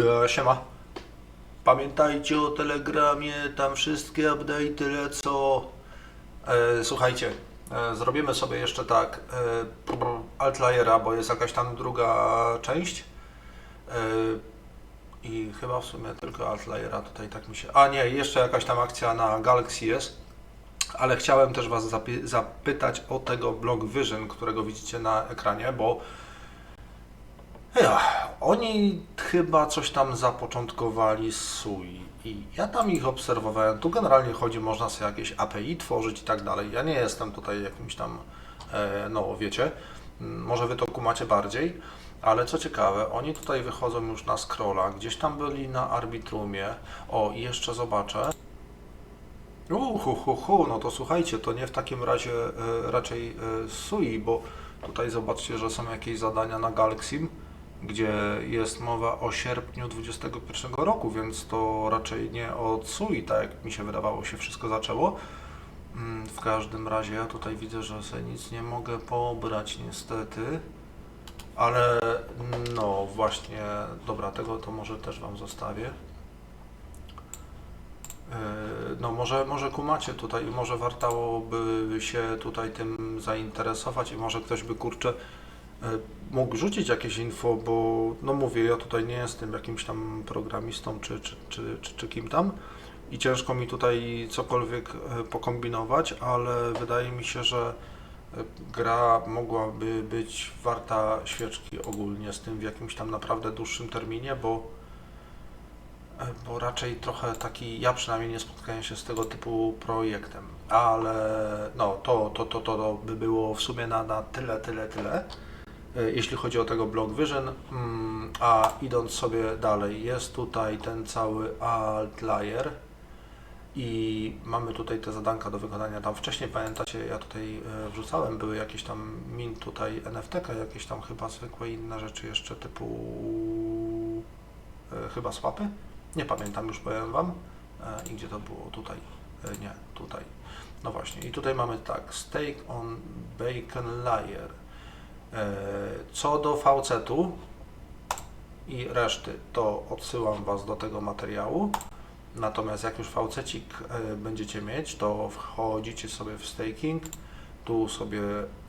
E, Siema. Pamiętajcie o Telegramie, tam wszystkie update'y lecą. E, słuchajcie, e, zrobimy sobie jeszcze tak e, bo jest jakaś tam druga część. E, I chyba w sumie tylko Altliera tutaj tak mi się... A nie, jeszcze jakaś tam akcja na Galaxy jest. Ale chciałem też Was zapy- zapytać o tego Block Vision, którego widzicie na ekranie, bo ja, oni chyba coś tam zapoczątkowali z SUI i ja tam ich obserwowałem. Tu generalnie chodzi, można sobie jakieś API tworzyć i tak dalej. Ja nie jestem tutaj jakimś tam, e, no wiecie, może wy to kumacie bardziej, ale co ciekawe, oni tutaj wychodzą już na scrolla, gdzieś tam byli na arbitrumie. O, i jeszcze zobaczę. Uhu, hu, hu, no to słuchajcie, to nie w takim razie e, raczej e, SUI, bo tutaj zobaczcie, że są jakieś zadania na Galaxy, gdzie jest mowa o sierpniu 2021 roku, więc to raczej nie od SUI, tak jak mi się wydawało, się wszystko zaczęło. Mm, W każdym razie ja tutaj widzę, że sobie nic nie mogę pobrać niestety, ale no właśnie, dobra, tego to może też Wam zostawię. E, No może, może kumacie tutaj może wartałoby się tutaj tym zainteresować i może ktoś by kurczę mógł rzucić jakieś info, bo no mówię, ja tutaj nie jestem jakimś tam programistą czy, czy, czy, czy, czy kim tam i ciężko mi tutaj cokolwiek e, pokombinować, ale wydaje mi się, że e, gra mogłaby być warta świeczki ogólnie z tym w jakimś tam naprawdę dłuższym terminie, bo E, bo raczej trochę taki, ja przynajmniej nie spotkałem się z tego typu projektem, ale no to, to, to, to, to by było w sumie na, na tyle, tyle, tyle, e, jeśli chodzi o tego Block Vision, Mm, a idąc sobie dalej, jest tutaj ten cały Altlier i mamy tutaj te zadanka do wykonania, tam wcześniej pamiętacie, ja tutaj e, wrzucałem, były jakieś tam min tutaj NFT-ka, jakieś tam chyba zwykłe inne rzeczy jeszcze typu e, chyba swapy, nie pamiętam już powiem Wam. E, I gdzie to było? Tutaj. E, Nie, tutaj. No właśnie. I tutaj mamy tak. Steak on bacon layer. E, Co do VC-tu i reszty, to odsyłam Was do tego materiału. Natomiast jak już VC-cik e, będziecie mieć, to wchodzicie sobie w staking. Tu sobie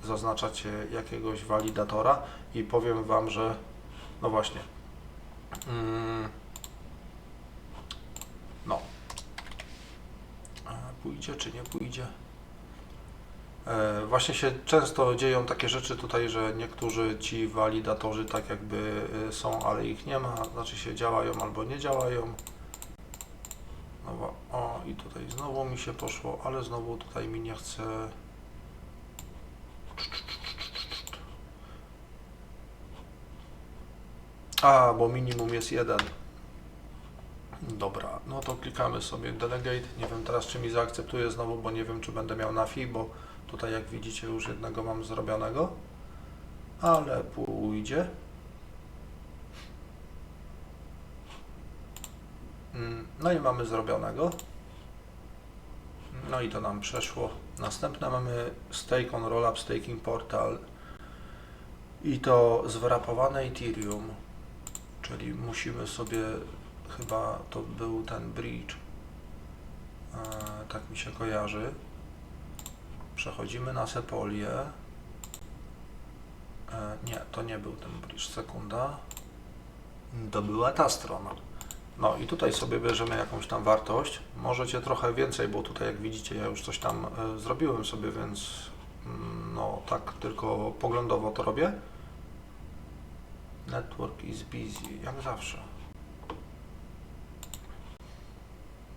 zaznaczacie jakiegoś walidatora i powiem Wam, że no właśnie. Mm, no. A Pójdzie czy nie pójdzie? E, Właśnie się często dzieją takie rzeczy tutaj, że niektórzy ci walidatorzy tak jakby y, są, ale ich nie ma, znaczy się działają albo nie działają. No o i tutaj znowu mi się poszło, ale znowu tutaj mi nie chce. A, bo minimum jest jeden. Dobra, no to klikamy sobie Delegate. Nie wiem teraz, czy mi zaakceptuje znowu, bo nie wiem, czy będę miał nafi, bo tutaj jak widzicie już jednego mam zrobionego. Ale pójdzie. Mm, No i mamy zrobionego. No i to nam przeszło. Następne mamy Stake on Rollup Staking Portal. I to zwrapowane Ethereum. Czyli musimy sobie chyba to był ten bridge. E, tak mi się kojarzy. Przechodzimy na Sepolię. E, nie, to nie był ten bridge, sekunda. To była ta strona. No i tutaj sobie bierzemy jakąś tam wartość. Możecie trochę więcej, bo tutaj jak widzicie ja już coś tam e, zrobiłem sobie, więc mm, no tak tylko poglądowo to robię. Network is busy, jak zawsze.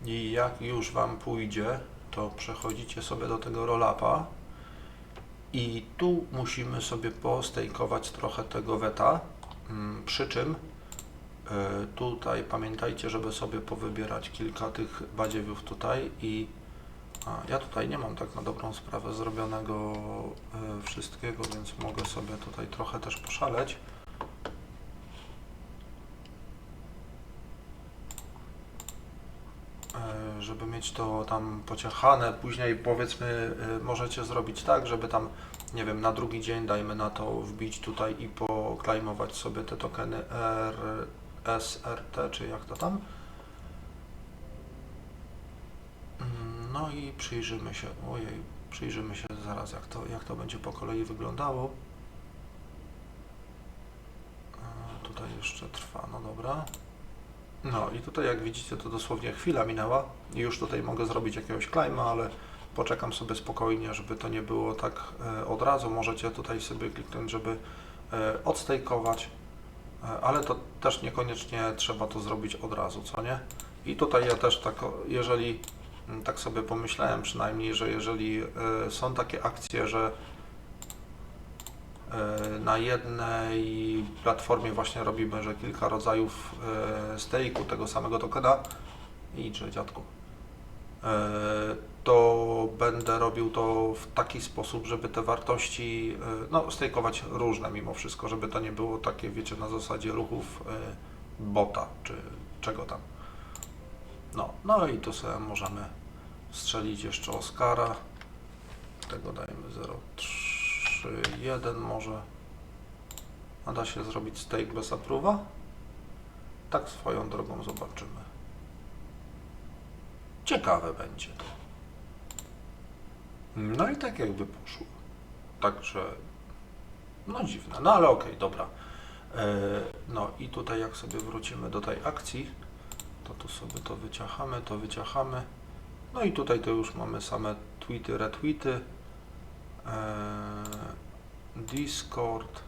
I jak już Wam pójdzie, to przechodzicie sobie do tego roll-upa i tu musimy sobie postejkować trochę tego weta, Mm, przy czym e, tutaj pamiętajcie, żeby sobie powybierać kilka tych badziewiów tutaj i a, ja tutaj nie mam tak na dobrą sprawę zrobionego e, wszystkiego, więc mogę sobie tutaj trochę też poszaleć. Żeby mieć to tam pociechane. Później powiedzmy, e, możecie zrobić tak, żeby tam, nie wiem, na drugi dzień dajmy na to wbić tutaj i poklejmować sobie te tokeny R, SRT, czy jak to tam. Mm, No i przyjrzymy się, ojej, przyjrzymy się zaraz jak to, jak to będzie po kolei wyglądało. E, Tutaj jeszcze trwa, no dobra. No i tutaj jak widzicie to dosłownie chwila minęła i już tutaj mogę zrobić jakiegoś klejma, ale poczekam sobie spokojnie, żeby to nie było tak e, od razu. Możecie tutaj sobie kliknąć, żeby e, odstejkować, e, ale to też niekoniecznie trzeba to zrobić od razu, co nie? I tutaj ja też tak, jeżeli tak sobie pomyślałem przynajmniej, że jeżeli są takie akcje, że na jednej platformie właśnie robimy, że kilka rodzajów e, stejku tego samego tokena i czy dziadku, e, to będę robił to w taki sposób, żeby te wartości, e, no stejkować różne mimo wszystko, żeby to nie było takie, wiecie, na zasadzie ruchów e, bota, czy czego tam. No, no i tu sobie możemy strzelić jeszcze Oscara. Tego dajmy 031 może. A da się zrobić stake bez approve'a? Tak swoją drogą zobaczymy. Ciekawe będzie to. No i tak jakby poszło. Także, no dziwne. No ale okej, dobra. E, No i tutaj jak sobie wrócimy do tej akcji, to tu sobie to wyciachamy, to wyciachamy. No i tutaj to już mamy same tweety, retweety. E, Discord.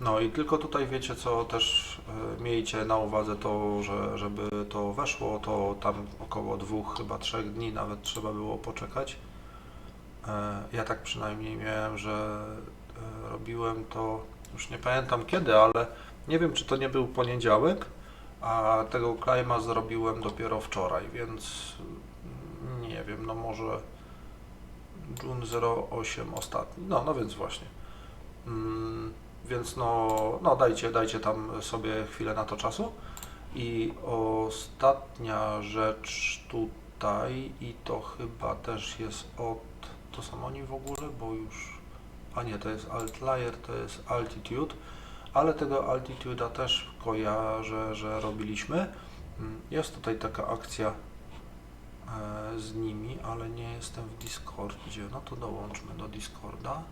No i tylko tutaj wiecie co też e, miejcie na uwadze to, że żeby to weszło, to tam około dwóch, chyba trzech dni nawet trzeba było poczekać. E, Ja tak przynajmniej miałem, że e, robiłem to, już nie pamiętam kiedy, ale nie wiem czy to nie był poniedziałek, a tego klejma zrobiłem dopiero wczoraj, więc mm, nie wiem, no może June 08 ostatni, no, no więc właśnie. Mm, więc no, no dajcie, dajcie tam sobie chwilę na to czasu. I ostatnia rzecz tutaj, i to chyba też jest od, to są oni w ogóle, bo już, a nie, to jest Altlier, to jest Altitude, ale tego Altitude'a też kojarzę, że robiliśmy. Mm, Jest tutaj taka akcja z nimi, ale nie jestem w Discordzie. No to dołączmy do Discorda.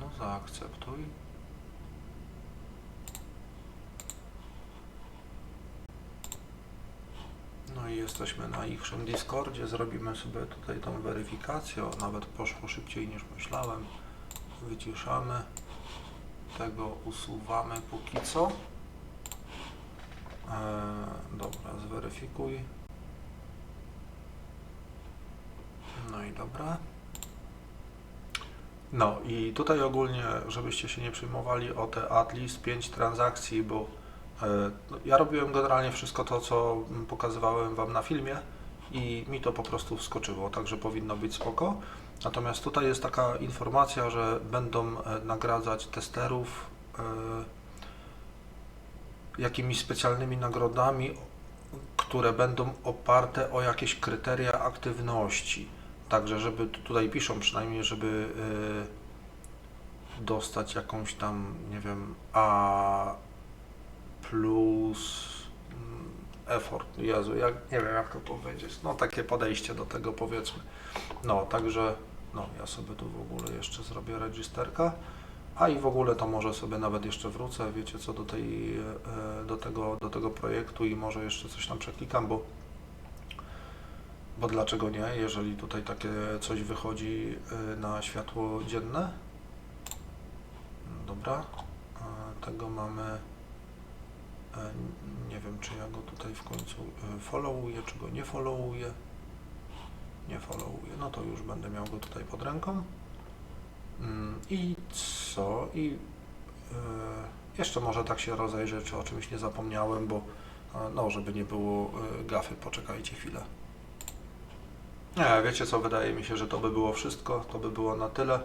No zaakceptuj. No i jesteśmy na ich Discordzie. Zrobimy sobie tutaj tą weryfikację. O, nawet poszło szybciej niż myślałem. Wyciszamy. Tego usuwamy póki co. Eee, dobra, zweryfikuj. No i dobra. No i tutaj ogólnie, żebyście się nie przejmowali o te atlist 5 transakcji, bo e, no, ja robiłem generalnie wszystko to, co pokazywałem Wam na filmie i mi to po prostu wskoczyło, także powinno być spoko. Natomiast tutaj jest taka informacja, że będą e, nagradzać testerów e, jakimiś specjalnymi nagrodami, które będą oparte o jakieś kryteria aktywności. Także, żeby tu- tutaj piszą przynajmniej, żeby y, dostać jakąś tam, nie wiem, A plus mm, effort. Jezu, jak, nie wiem jak to powiedzieć. No takie podejście do tego powiedzmy. No, także no, ja sobie tu w ogóle jeszcze zrobię registerka. A i w ogóle to może sobie nawet jeszcze wrócę, wiecie co, do, tej, e, do, tego, do tego projektu i może jeszcze coś tam przeklikam, bo bo dlaczego nie, jeżeli tutaj takie coś wychodzi y, na światło dzienne? Dobra, e, tego mamy, e, nie wiem czy ja go tutaj w końcu followuję, czy go nie followuję. Nie followuję, no to już będę miał go tutaj pod ręką. Mm, I? I y, jeszcze może tak się rozejrzeć, czy o czymś nie zapomniałem, bo e, no, żeby nie było y, gafy, poczekajcie chwilę. Nie, wiecie co, wydaje mi się, że to by było wszystko, to by było na tyle.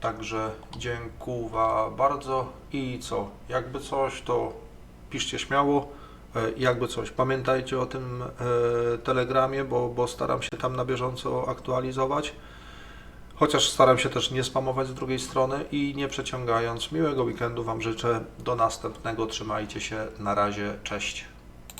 Także dziękuję bardzo i co, jakby coś, to piszcie śmiało. E, Jakby coś, pamiętajcie o tym e, telegramie, bo, bo staram się tam na bieżąco aktualizować. Chociaż staram się też nie spamować z drugiej strony i nie przeciągając. Miłego weekendu Wam życzę. Do następnego. Trzymajcie się. Na razie. Cześć.